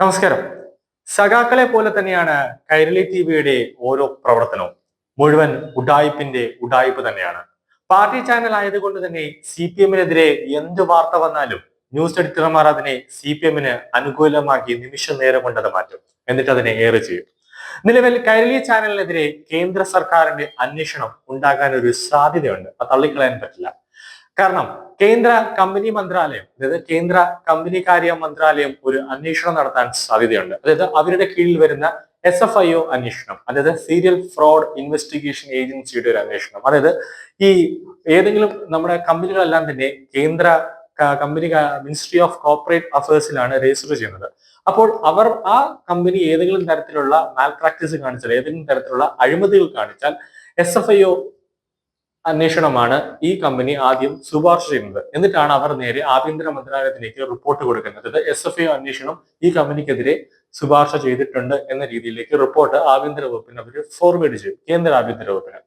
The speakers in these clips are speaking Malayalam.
നമസ്കാരം. സഖാക്കളെ പോലെ തന്നെയാണ് കൈരളി ടി വിയുടെ ഓരോ പ്രവർത്തനവും മുഴുവൻ ഉഡായിപ്പിന്റെ ഉഡായിപ്പ് തന്നെയാണ്. പാർട്ടി ചാനൽ ആയതുകൊണ്ട് തന്നെ സി പി എമ്മിനെതിരെ എന്ത് വാർത്ത വന്നാലും ന്യൂസ് എഡിറ്റർമാർ അതിനെ സി പി എമ്മിന് അനുകൂലമാക്കി നിമിഷ നേരം കൊണ്ടത് മാറ്റും. എന്നിട്ട് അതിനെ ഏറെ ചെയ്യും. നിലവിൽ കൈരളി ചാനലിനെതിരെ കേന്ദ്ര സർക്കാരിന്റെ അന്വേഷണം ഉണ്ടാകാൻ ഒരു സാധ്യതയുണ്ട്. അത് തള്ളിക്കളയാൻ പറ്റില്ല. കാരണം കേന്ദ്ര കമ്പനി മന്ത്രാലയം അതായത് കേന്ദ്ര കമ്പനി കാര്യ മന്ത്രാലയം ഒരു അന്വേഷണം നടത്താൻ സാധ്യതയുണ്ട്. അതായത് അവരുടെ കീഴിൽ വരുന്ന എസ് എഫ് ഐ ഒ അന്വേഷണം അതായത് സീരിയൽ ഫ്രോഡ് ഇൻവെസ്റ്റിഗേഷൻ ഏജൻസിയുടെ ഒരു അന്വേഷണം. അതായത് ഈ ഏതെങ്കിലും നമ്മുടെ കമ്പനികളെല്ലാം തന്നെ കേന്ദ്ര കമ്പനി മിനിസ്ട്രി ഓഫ് കോർപ്പറേറ്റ് അഫയേഴ്സിലാണ് രജിസ്റ്റർ ചെയ്യുന്നത്. അപ്പോൾ അവർ ആ കമ്പനി ഏതെങ്കിലും തരത്തിലുള്ള മാൽ പ്രാക്ടീസ് കാണിച്ചാൽ ഏതെങ്കിലും തരത്തിലുള്ള അഴിമതികൾ കാണിച്ചാൽ എസ് എഫ് ഐ ഒ അന്വേഷണമാണ് ഈ കമ്പനി ആദ്യം ശുപാർശ ചെയ്യുന്നത്. എന്നിട്ടാണ് അവർ നേരെ ആഭ്യന്തര മന്ത്രാലയത്തിലേക്ക് റിപ്പോർട്ട് കൊടുക്കുന്നത്. എസ് എഫ് ഐ അന്വേഷണം ഈ കമ്പനിക്കെതിരെ ശുപാർശ ചെയ്തിട്ടുണ്ട് എന്ന രീതിയിലേക്ക് റിപ്പോർട്ട് ആഭ്യന്തര വകുപ്പിന് അവർ ഫോർവേഡ് ചെയ്യും കേന്ദ്ര ആഭ്യന്തര വകുപ്പിന്.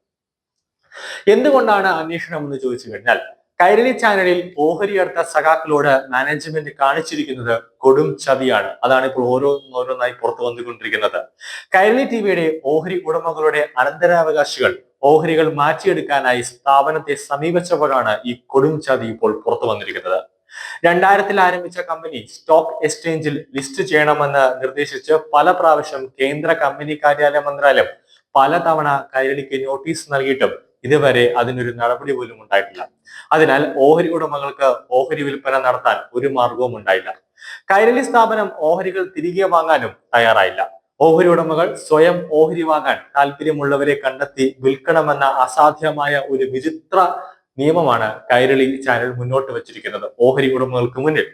എന്തുകൊണ്ടാണ് അന്വേഷണം എന്ന് ചോദിച്ചു കഴിഞ്ഞാൽ കൈരളി ചാനലിൽ ഓഹരി എടുത്ത സഖാക്കളോട് മാനേജ്മെന്റ് കാണിച്ചിരിക്കുന്നത് കൊടും ചവിയാണ് അതാണ് ഇപ്പോൾ ഓരോന്നോരോന്നായി പുറത്തു വന്നുകൊണ്ടിരിക്കുന്നത്. കൈരളി ടിവിയുടെ ഓഹരി ഉടമകളുടെ അനന്തരാവകാശികൾ ഓഹരികൾ മാറ്റിയെടുക്കാനായി സ്ഥാപനത്തെ സമീപിച്ചപ്പോഴാണ് ഈ കൊടും ചതി ഇപ്പോൾ പുറത്തു വന്നിരിക്കുന്നത്. രണ്ടായിരത്തിൽ ആരംഭിച്ച കമ്പനി സ്റ്റോക്ക് എക്സ്ചേഞ്ചിൽ ലിസ്റ്റ് ചെയ്യണമെന്ന് നിർദ്ദേശിച്ച് പല പ്രാവശ്യം കേന്ദ്ര കമ്പനി കാര്യാലയ മന്ത്രാലയം പലതവണ കൈരളിക്ക് നോട്ടീസ് നൽകിയിട്ടും ഇതുവരെ അതിനൊരു നടപടി പോലും ഉണ്ടായിട്ടില്ല. അതിനാൽ ഓഹരി ഉടമകൾക്ക് ഓഹരി വിൽപ്പന നടത്താൻ ഒരു മാർഗവും ഉണ്ടായില്ല. കൈരളി സ്ഥാപനം ഓഹരികൾ തിരികെ വാങ്ങാനും തയ്യാറായില്ല. ഓഹരി ഉടമകൾ സ്വയം ഓഹരി വാങ്ങാൻ താല്പര്യമുള്ളവരെ കണ്ടെത്തി വിൽക്കണമെന്ന അസാധ്യമായ ഒരു വിചിത്ര നിയമമാണ് കൈരളി ചാനൽ മുന്നോട്ട് വച്ചിരിക്കുന്നത് ഓഹരി ഉടമകൾക്ക് മുന്നിൽ.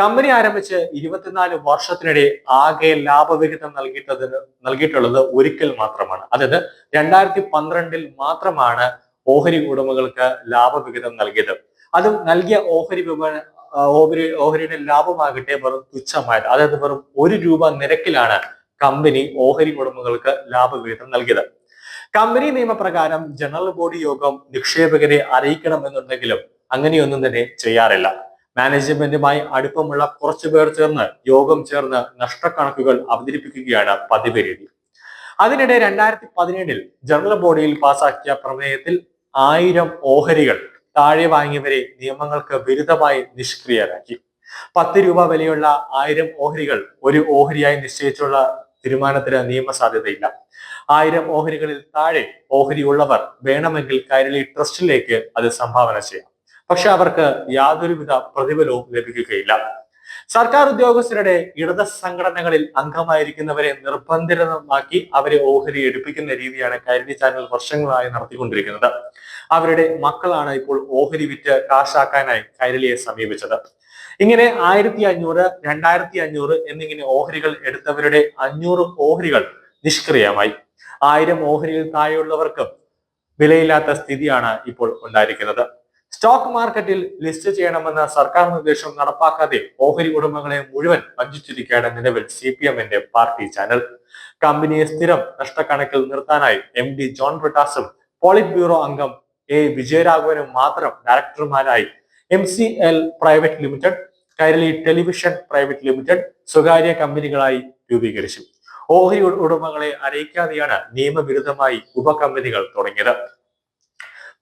കമ്പനി ആരംഭിച്ച് ഇരുപത്തിനാല് വർഷത്തിനിടെ ആകെ ലാഭവിഹിതം നൽകിയിട്ടതിന് നൽകിയിട്ടുള്ളത് ഒരിക്കൽ മാത്രമാണ്. അതായത് രണ്ടായിരത്തി പന്ത്രണ്ടിൽ മാത്രമാണ് ഓഹരി ഉടമകൾക്ക് ലാഭവിഹിതം നൽകിയത്. അതും നൽകിയ ഓഹരി വിപണ ഓഹരി ഓഹരിയുടെ ലാഭമാകട്ടെ വെറും തുച്ഛമായത്. അതായത് വെറും ഒരു രൂപ നിരക്കിലാണ് കമ്പനി ഓഹരി ഉടമകൾക്ക് ലാഭവിഹിതം നൽകിയത്. കമ്പനി നിയമപ്രകാരം ജനറൽ ബോഡി യോഗം നിക്ഷേപകരെ അറിയിക്കണമെന്നുണ്ടെങ്കിലും അങ്ങനെയൊന്നും തന്നെ ചെയ്യാറില്ല. മാനേജ്മെന്റുമായി അടുപ്പമുള്ള കുറച്ചു പേർ ചേർന്ന് യോഗം ചേർന്ന് നഷ്ടക്കണക്കുകൾ അവതരിപ്പിക്കുകയാണ് പതിവ് രീതി അതിനിടെ രണ്ടായിരത്തി പതിനേഴിൽ ജനറൽ ബോഡിയിൽ പാസാക്കിയ പ്രമേയത്തിൽ ആയിരം ഓഹരികൾ താഴെ വാങ്ങിയവരെ നിയമങ്ങൾക്ക് വിരുദ്ധമായി നിഷ്ക്രിയരാക്കി. പത്ത് രൂപ വിലയുള്ള ആയിരം ഓഹരികൾ ഒരു ഓഹരിയായി നിശ്ചയിച്ചുള്ള തീരുമാനത്തിന് നിയമസാധ്യതയില്ല. ആയിരം ഓഹരികളിൽ താഴെ ഓഹരി ഉള്ളവർ വേണമെങ്കിൽ കൈരളി ട്രസ്റ്റിലേക്ക് അത് സംഭാവന ചെയ്യാം. പക്ഷെ അവർക്ക് യാതൊരുവിധ പ്രതിഫലവും ലഭിക്കുകയില്ല. സർക്കാർ ഉദ്യോഗസ്ഥരുടെ ഇടത് സംഘടനകളിൽ അംഗമായിരിക്കുന്നവരെ നിർബന്ധിതമാക്കി അവരെ ഓഹരി എടുപ്പിക്കുന്ന രീതിയാണ് കൈരളി ചാനൽ വർഷങ്ങളായി നടത്തിക്കൊണ്ടിരിക്കുന്നത്. അവരുടെ മക്കളാണ് ഇപ്പോൾ ഓഹരി വിറ്റ് കാശാക്കാനായി കൈരളിയെ സമീപിച്ചത്. ഇങ്ങനെ ആയിരത്തി അഞ്ഞൂറ് രണ്ടായിരത്തി അഞ്ഞൂറ് എന്നിങ്ങനെ ഓഹരികൾ എടുത്തവരുടെ അഞ്ഞൂറ് ഓഹരികൾ നിഷ്ക്രിയമായി. ആയിരം ഓഹരിയിൽ താഴെയുള്ളവർക്ക് വിലയില്ലാത്ത സ്ഥിതിയാണ് ഇപ്പോൾ ഉണ്ടായിരിക്കുന്നത്. സ്റ്റോക്ക് മാർക്കറ്റിൽ ലിസ്റ്റ് ചെയ്യണമെന്ന സർക്കാർ നിർദ്ദേശം നടപ്പാക്കാതെ ഓഹരി ഉടമകളെ മുഴുവൻ വഞ്ചിച്ചിരിക്കുകയാണ് നിലവിൽ സി പി എമ്മിന്റെ പാർട്ടി ചാനൽ. കമ്പനിയെ സ്ഥിരം നഷ്ടക്കണക്കിൽ നിർത്താനായി എം ഡി ജോൺ ബ്രിട്ടാസും പോളിറ്റ് ബ്യൂറോ അംഗം എ വിജയരാഘവനും മാത്രം ഡയറക്ടർമാരായി M C L private limited Kairali television private limited സ്വകാര്യ കമ്പനികളായി രൂപീകരിച്ചു. ഓഹരി ഉടമകളെ അറിയിക്കാതെയാണ് നിയമവിരുദ്ധമായി ഉപകമ്പനികൾ തുടങ്ങിയത്.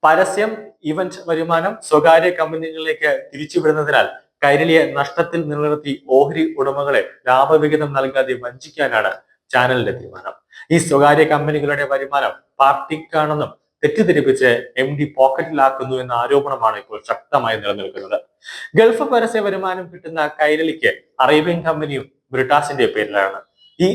പരസ്യം ഇവന്റ് വരുമാനം സ്വകാര്യ കമ്പനികളിലേക്ക് തിരിച്ചുവിടുന്നതിനാൽ കൈരളിയെ നഷ്ടത്തിൽ നിലനിർത്തി ഓഹരി ഉടമകളെ ലാഭവിഹിതം നൽകാതെ വഞ്ചിക്കാനാണ് ചാനലിന്റെ തീരുമാനം. ഈ സ്വകാര്യ കമ്പനികളുടെ വരുമാനം പാർട്ടിക്കാണെന്നും തെറ്റിദ്ധരിപ്പിച്ച് എം ഡി പോക്കറ്റിലാക്കുന്നു എന്ന ആരോപണമാണ് ഇപ്പോൾ ശക്തമായി നിലനിൽക്കുന്നത്. ഗൾഫ് പരസ്യ വരുമാനം കിട്ടുന്ന കൈരളിക്ക് അറേബ്യൻ കമ്പനിയും ബ്രിട്ടാസിന്റെ പേരിലാണ്. ഈ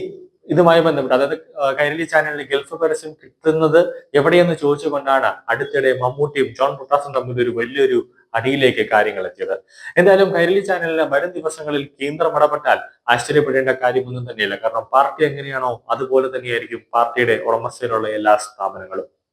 ഇതുമായി ബന്ധപ്പെട്ട് അതായത് കൈരളി ചാനലിൽ ഗൾഫ് പരസ്യം കിട്ടുന്നത് എവിടെയെന്ന് ചോദിച്ചുകൊണ്ടാണ് അടുത്തിടെ മമ്മൂട്ടിയും ജോൺ ബ്രിട്ടാസും തമ്മിൽ ഒരു വലിയൊരു അടിയിലേക്ക് കാര്യങ്ങൾ എത്തിയത്. എന്തായാലും കൈരളി ചാനലിൽ വരും ദിവസങ്ങളിൽ കേന്ദ്രം ഇടപെട്ടാൽ ആശ്ചര്യപ്പെടേണ്ട കാര്യമൊന്നും തന്നെയില്ല. കാരണം പാർട്ടി എങ്ങനെയാണോ അതുപോലെ തന്നെയായിരിക്കും പാർട്ടിയുടെ ഉടമസ്ഥയിലുള്ള എല്ലാ സ്ഥാപനങ്ങളും.